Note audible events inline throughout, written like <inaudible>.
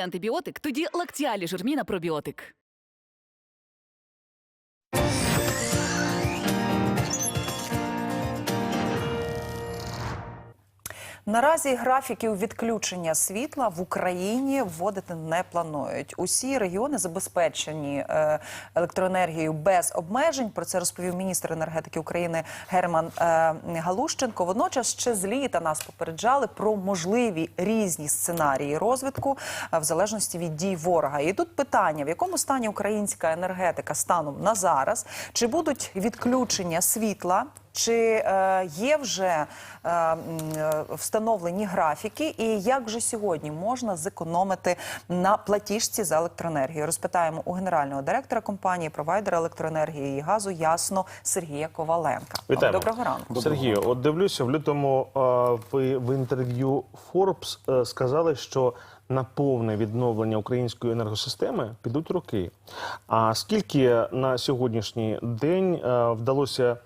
Антибіотик, тоді лактіалі жирміна пробіотик. Наразі графіків відключення світла в Україні вводити не планують. Усі регіони забезпечені е, електроенергією без обмежень. Про це розповів міністр енергетики України Герман е, Галущенко. Водночас ще з літа нас попереджали про можливі різні сценарії розвитку е, в залежності від дій ворога. І тут питання: в якому стані українська енергетика станом на зараз? Чи будуть відключення світла? Чи е, є вже е, встановлені графіки, і як же сьогодні можна зекономити на платіжці за електроенергію? Розпитаємо у генерального директора компанії провайдера електроенергії і газу ясно Сергія Коваленка. Вітаємо. Доброго ранку. Сергію, от дивлюся, в лютому е, ви в інтерв'ю Forbes е, сказали, що на повне відновлення української енергосистеми підуть роки. А скільки на сьогоднішній день е, вдалося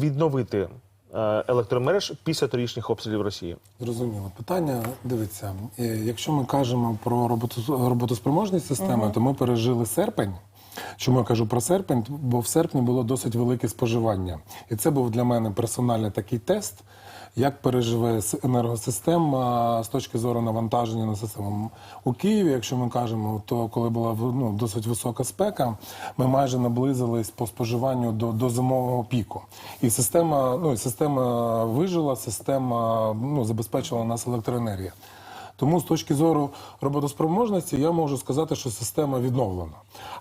відновити е, електромереж після торічних обстрілів Росії? Зрозуміло. Питання дивиться, е, якщо ми кажемо про роботу, роботоспроможність системи, то ми пережили серпень. Чому я кажу про серпень? Бо в серпні було досить велике споживання. І це був для мене персональний такий тест, як переживе енергосистема з точки зору навантаження на систему. У Києві, якщо ми кажемо, то коли була ну, досить висока спека, ми майже наблизились по споживанню до, до зимового піку. І система, ну, система вижила, система ну, забезпечила нас електроенергія. Тому з точки зору роботоспроможності я можу сказати, що система відновлена.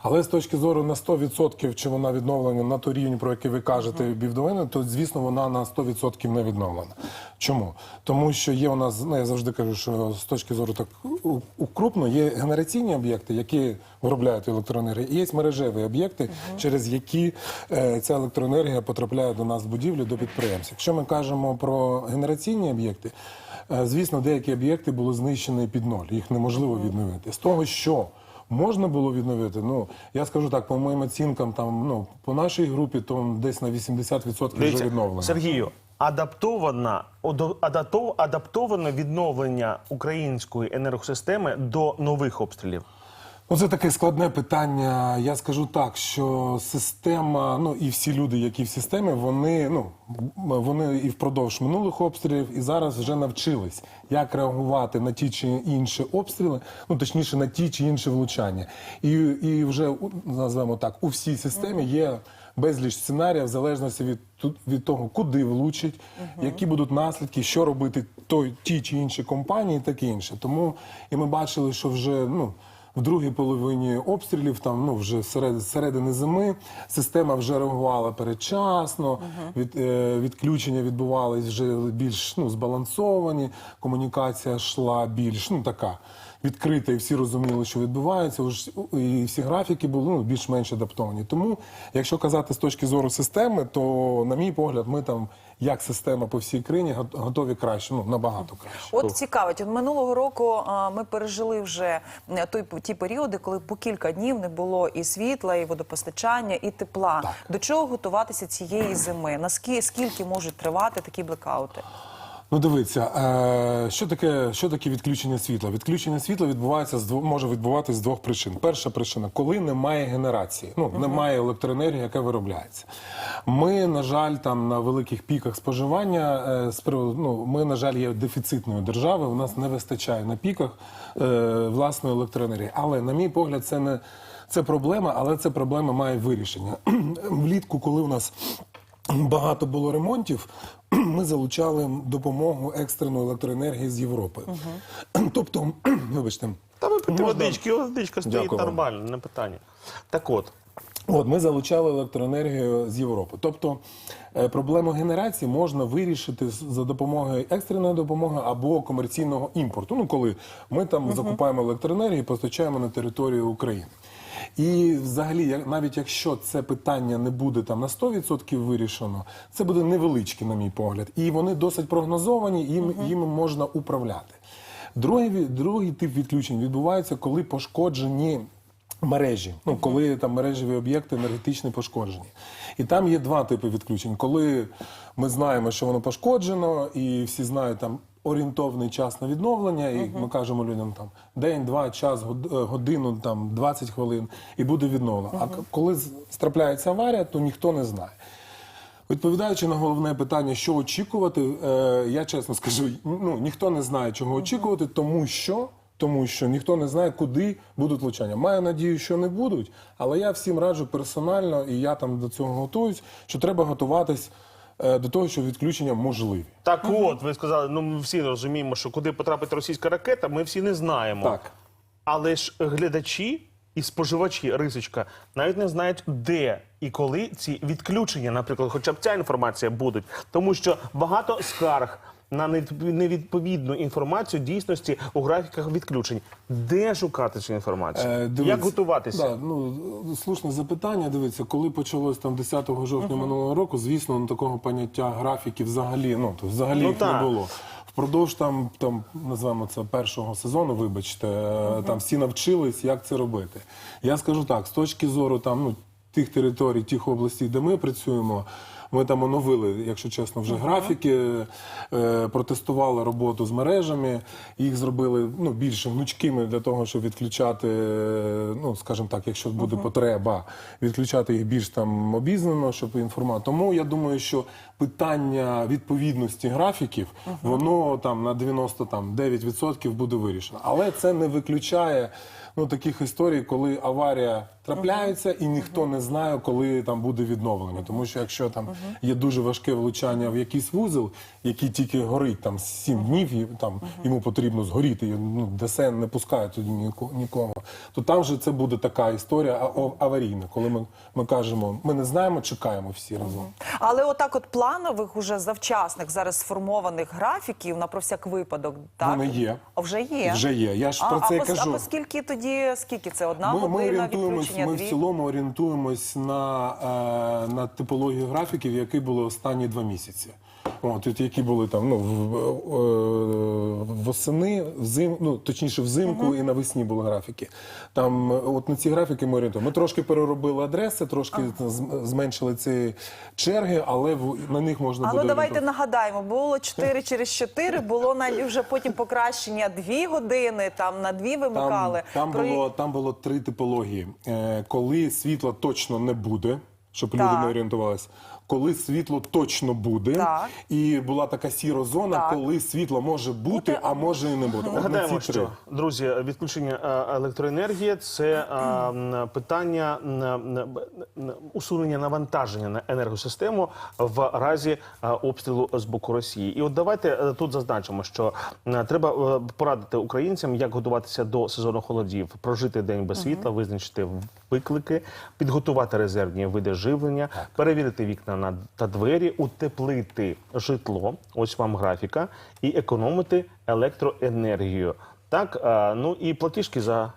Але з точки зору на 100% чи вона відновлена на той рівень, про який ви кажете, бівдовини, то звісно вона на 100% не відновлена. Чому? Тому що є у нас, ну я завжди кажу, що з точки зору так укрупно є генераційні об'єкти, які виробляють електроенергію, і є мережеві об'єкти, через які е, ця електроенергія потрапляє до нас в будівлі, до підприємств. Якщо ми кажемо про генераційні об'єкти, Звісно, деякі об'єкти були знищені під ноль, їх неможливо відновити. З того, що можна було відновити, ну я скажу так, по моїм оцінкам, там ну по нашій групі, то десь на 80% вже відновлено. Сергію, адаптована одо- адапто- адаптоване відновлення української енергосистеми до нових обстрілів. Ну, це таке складне питання. Я скажу так, що система, ну і всі люди, які в системі, вони ну вони і впродовж минулих обстрілів, і зараз вже навчились, як реагувати на ті чи інші обстріли, ну точніше на ті чи інші влучання. І, і вже назвемо так, у всій системі є. Безліч сценаріїв в залежності від від того, куди влучить, які будуть наслідки, що робити той ті чи інші компанії, і таке інше. Тому і ми бачили, що вже ну в другій половині обстрілів, там ну вже серед середини зими, система вже реагувала передчасно. Від е, відключення відбувались вже більш ну збалансовані. Комунікація йшла більш ну така. Відкрита, і всі розуміли, що відбувається, і всі графіки були ну, більш-менш адаптовані. Тому, якщо казати з точки зору системи, то, на мій погляд, ми там, як система по всій країні, го- готові краще, ну набагато краще. От цікавить, от минулого року а, ми пережили вже е, той ті періоди, коли по кілька днів не було і світла, і водопостачання, і тепла. Так. До чого готуватися цієї зими? Наскільки скільки можуть тривати такі блекаути? Ну, дивіться, е, що таке, що таке відключення світла? Відключення світла відбувається з дво- може відбуватися з двох причин. Перша причина, коли немає генерації, ну немає електроенергії, яка виробляється. Ми, на жаль, там на великих піках споживання е, з приводу, ну ми, на жаль, є дефіцитною державою. У нас не вистачає на піках е, власної електроенергії. Але, на мій погляд, це не це проблема, але це проблема має вирішення. <clears throat> Влітку, коли у нас багато було ремонтів, ми залучали допомогу екстреної електроенергії з Європи. Тобто, <clears throat> вибачте, Та випити Можна? водички, водичка стоїть Дякую нормально, не питання. Так от, От ми залучали електроенергію з Європи. Тобто е, проблему генерації можна вирішити з- за допомогою екстреної допомоги або комерційного імпорту. Ну коли ми там закупаємо електроенергію і постачаємо на територію України. І взагалі, навіть якщо це питання не буде там на 100% вирішено, це буде невеличке, на мій погляд, і вони досить прогнозовані, їм, їм можна управляти. Другий, другий тип відключень відбувається, коли пошкоджені мережі, ну коли там мережеві об'єкти енергетичні пошкоджені. І там є два типи відключень. Коли ми знаємо, що воно пошкоджено, і всі знають там орієнтовний час на відновлення, і ми кажемо людям там день, два, час, е, годину, там 20 хвилин, і буде відновлено. А коли з- трапляється аварія, то ніхто не знає. Відповідаючи на головне питання, що очікувати, е, я чесно скажу, ну ніхто не знає, чого очікувати, тому що. Тому що ніхто не знає, куди будуть влучання. Маю надію, що не будуть, але я всім раджу персонально, і я там до цього готуюсь, що треба готуватись до того, що відключення можливі. Так, от ви сказали, ну ми всі розуміємо, що куди потрапить російська ракета, ми всі не знаємо. Так. Але ж глядачі і споживачі рисочка навіть не знають, де і коли ці відключення, наприклад, хоча б ця інформація будуть, тому що багато скарг. На невідповідну інформацію дійсності у графіках відключень. Де шукати цю інформацію? Е, дивіться, Як готуватися? Да, ну, слушне запитання. Дивіться, коли почалось там 10 жовтня минулого року, звісно, ну, такого поняття графіки взагалі, ну, то взагалі Ну, їх не було. Впродовж там, там називаємо це першого сезону, вибачте, е, там всі навчились, як це робити. Я скажу так, з точки зору там, ну, тих територій, тих областей, де ми працюємо. Ми там оновили, якщо чесно, вже графіки, е, протестували роботу з мережами, їх зробили ну, більш гнучкими для того, щоб відключати, е, ну скажімо так, якщо буде потреба, відключати їх більш там обізнано, щоб інформати. Тому я думаю, що питання відповідності графіків, воно там на 99% буде вирішено. Але це не виключає ну, таких історій, коли аварія трапляється і ніхто не знає, коли там буде відновлення. Тому що якщо там є дуже важке влучання в якийсь вузол, який тільки горить там 7 днів, і там йому потрібно згоріти, і, ну, ДСН не пускає тоді ніко- нікого, то там же це буде така історія о- аварійна, коли ми, ми кажемо, ми не знаємо, чекаємо всі разом. Але отак, от планових, уже завчасних зараз сформованих графіків на про всяк випадок, так Вони є. А вже є. Вже є. Я ж а, про це а і кажу. А оскільки тоді скільки це одна Ми, ми орієнтуємось, Ми ми в цілому орієнтуємось на, е, на типологію графіків, які були останні два місяці. От, от які були там ну, в, е, восени, взим, ну, точніше, взимку і навесні були графіки. Там, е, от на ці графіки ми орієнтуємо. Ми трошки переробили адреси, трошки з- зменшили ці черги, але в, на них можна А буде давайте орієнтуватися. нагадаємо, було 4 <laughs> через 4, було на вже потім покращення 2 години, там на 2 вимикали. Там, там, Про- було, там було три типології. Е, коли світла точно не буде, щоб люди Так. не орієнтувалися. Коли світло точно буде, Так. і була така сіра зона, Так. коли світло може бути, а може і не бути. От Нагадаємо, ці три. що друзі, відключення е, електроенергії це е, питання м, усунення навантаження на енергосистему в разі е, обстрілу з боку Росії. І от давайте е, тут зазначимо, що е, треба е, порадити українцям, як готуватися до сезону холодів, прожити день без світла, визначити виклики, підготувати резервні види живлення, перевірити вікна на та двері, утеплити житло. Ось вам графіка, і економити електроенергію. Так, ну і платіжки за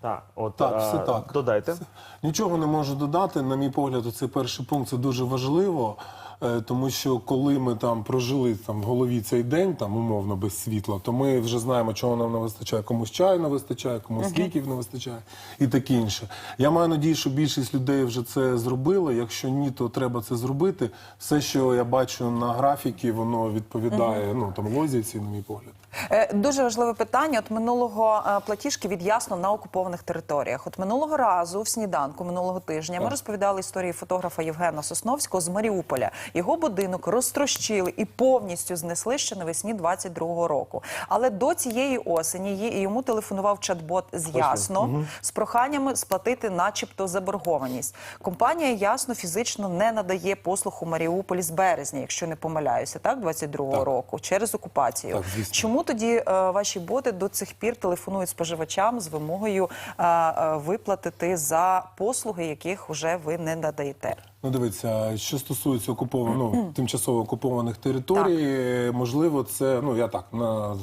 так, от Так, все так. додайте. Нічого не можу додати. На мій погляд, це перший пункт. Це дуже важливо. Е, Тому що коли ми там прожили там в голові цей день, там умовно без світла, то ми вже знаємо, чого нам не вистачає. Комусь чаю не вистачає, комусь ліків не вистачає і таке інше. Я маю надію, що більшість людей вже це зробили. Якщо ні, то треба це зробити. Все, що я бачу на графіки, воно відповідає ну там лозіці, на мій погляд. Е, Дуже важливе питання. От минулого е, платіжки від ясно на окупованих територіях. От минулого разу в сніданку минулого тижня ми розповідали історії фотографа Євгена Сосновського з Маріуполя. Його будинок розтрощили і повністю знесли ще навесні 22-го року. Але до цієї осені йому телефонував чат-бот з ясно з проханнями сплатити, начебто, заборгованість. Компанія ясно фізично не надає послуг у Маріуполі з березня, якщо не помиляюся, так 22-го року через окупацію. Так, звісно. Чому тоді е, ваші боти до цих пір телефонують споживачам з вимогою е, е, виплатити за послуги, яких вже ви не надаєте? Ну, дивіться, що стосується окупованих, ну, тимчасово окупованих територій, можливо, це, ну я так на,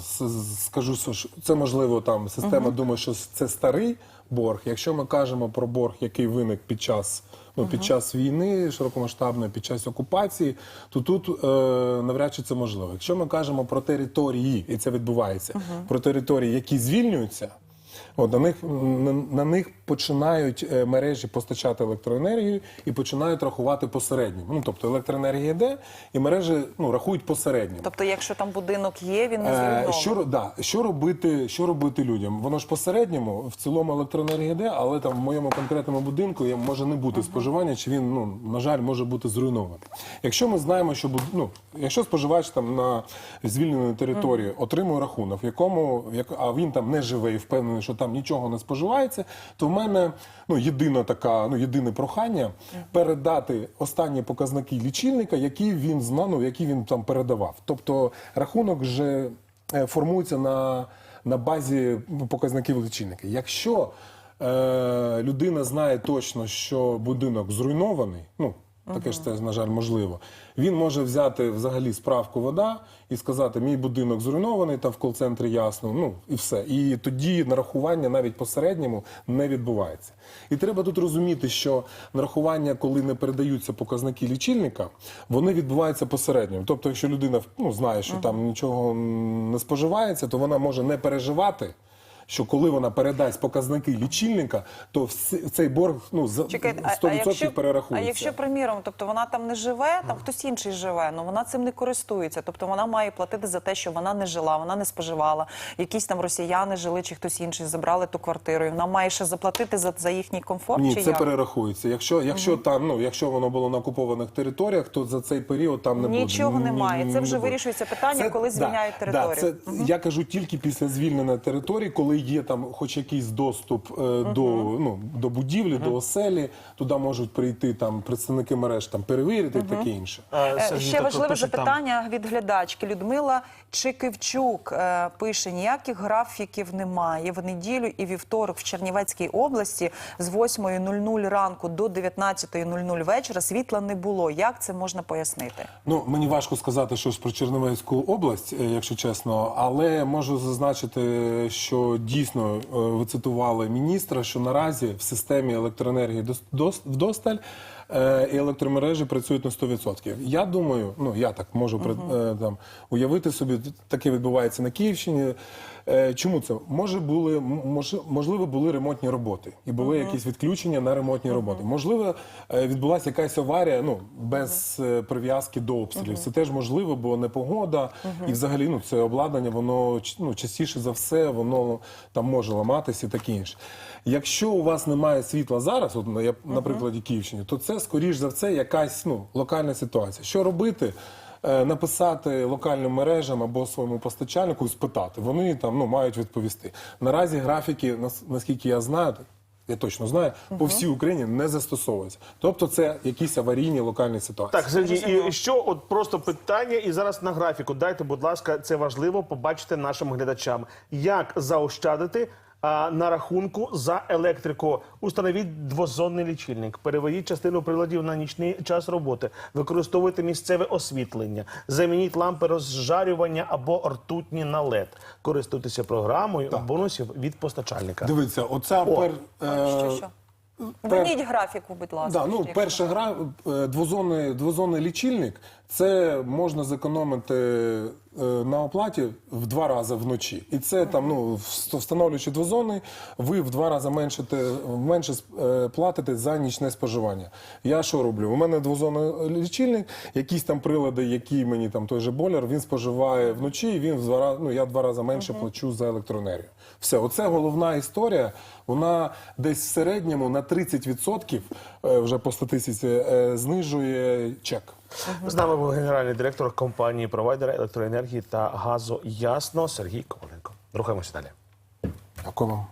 скажу, що це можливо там система думає, що це старий борг. Якщо ми кажемо про борг, який виник під час. Ну, під час війни широкомасштабної, під час окупації, то тут е, навряд чи це можливо. Якщо ми кажемо про території, і це відбувається, про території, які звільнюються, От на них на, на них починають е, мережі постачати електроенергію і починають рахувати посередньо. Ну тобто електроенергія йде, і мережі ну рахують посередньо. Тобто, якщо там будинок є, він не Е, зруйнований. що, да, що, робити, що робити людям? Воно ж посередньому, в цілому електроенергія йде, але там в моєму конкретному будинку може не бути споживання, чи він, ну, на жаль, може бути зруйнований. Якщо ми знаємо, що буд- ну, якщо споживач там на звільненій території отримує рахунок, в якому, як- а він там не живе і впевнений, що там нічого не споживається, то в мене ну, єдина така, ну, єдине прохання передати останні показники лічильника, які він знав, ну, які він там передавав. Тобто рахунок вже е, формується на, на базі показників лічильника. Якщо е, людина знає точно, що будинок зруйнований, ну таке ж це, на жаль, можливо. Він може взяти взагалі справку вода і сказати, мій будинок зруйнований, там в кол-центрі ясно, ну і все. І тоді нарахування навіть посередньому не відбувається. І треба тут розуміти, що нарахування, коли не передаються показники лічильника, вони відбуваються посередньо. Тобто, якщо людина ну, знає, що там нічого не споживається, то вона може не переживати. Що коли вона передасть показники лічильника, то всі- цей борг ну за Чекайте, а, 100% а якщо, а якщо, приміром, тобто вона там не живе, там хтось інший живе, ну вона цим не користується. Тобто вона має платити за те, що вона не жила, вона не споживала. Якісь там росіяни жили, чи хтось інший забрали ту квартиру. І вона має ще заплатити за, за їхній комфорт. Ні, чи це як? перерахується. Якщо, якщо там, ну якщо воно було на окупованих територіях, то за цей період там не буде. Нічого Ні- немає. Це вже вирішується питання, коли звільняють да, територію. Да, це, Я кажу тільки після звільнення території, коли є там хоч якийсь доступ е, до, ну, до будівлі, до оселі, туди можуть прийти там представники мереж, там перевірити і таке інше. Е, Сергій Ще також важливе пише там. запитання від глядачки. Людмила Чикивчук е, пише: ніяких графіків немає. В неділю і вівторок в Чернівецькій області з 8.00 ранку до 19.00 вечора світла не було. Як це можна пояснити? Ну, мені важко сказати щось про Чернівецьку область, е, якщо чесно, але можу зазначити, що дійсно е, ви цитували міністра, що наразі в системі електроенергії дос- дос- вдосталь і електромережі працюють на 100%. Я думаю, ну я так можу uh -huh. там уявити собі, таке відбувається на Київщині. Е, Чому це? Може були можливо були ремонтні роботи і були якісь відключення на ремонтні роботи. Можливо, е, відбулася якась аварія, ну без е, прив'язки до обстрілів. Це теж можливо, бо непогода і взагалі ну це обладнання, воно ну частіше за все, воно там може ламатися і таке інше. Якщо у вас немає світла зараз, от на я на прикладі Київщини, то це скоріш за все якась ну локальна ситуація. Що робити? Е, написати локальним мережам або своєму постачальнику і спитати. Вони там ну мають відповісти. Наразі графіки, нас- наскільки я знаю, я точно знаю, по всій Україні не застосовуються. Тобто, це якісь аварійні локальні ситуації. Так, Сергій, і що от просто питання, і зараз на графіку. Дайте, будь ласка, це важливо побачити нашим глядачам. Як заощадити а, на рахунку за електрику? Установіть двозонний лічильник, переведіть частину приладів на нічний час роботи, використовуйте місцеве освітлення, замініть лампи розжарювання або ртутні на LED. Користуйтеся програмою бонусів від постачальника. Дивіться, оця пер, е, Що що? пер- графіку, будь ласка. Да, ну, перша гра е, двозонний, двозонний лічильник. Це можна зекономити на оплаті в два рази вночі. І це там, ну, вс- встановлюючи двозонний, ви в два рази меншите, менше е, платите за нічне споживання. Я що роблю? У мене двозонний лічильник, якісь там прилади, які мені там той же бойлер, він споживає вночі, і він в два рази, ну, я в два рази менше плачу за електроенергію. Все, оце головна історія. Вона десь в середньому на 30% е, вже по статистиці е, знижує чек. З нами був генеральний директор компанії провайдера електроенергії та газу Ясно Сергій Коваленко. Рухаємося далі. Дякую.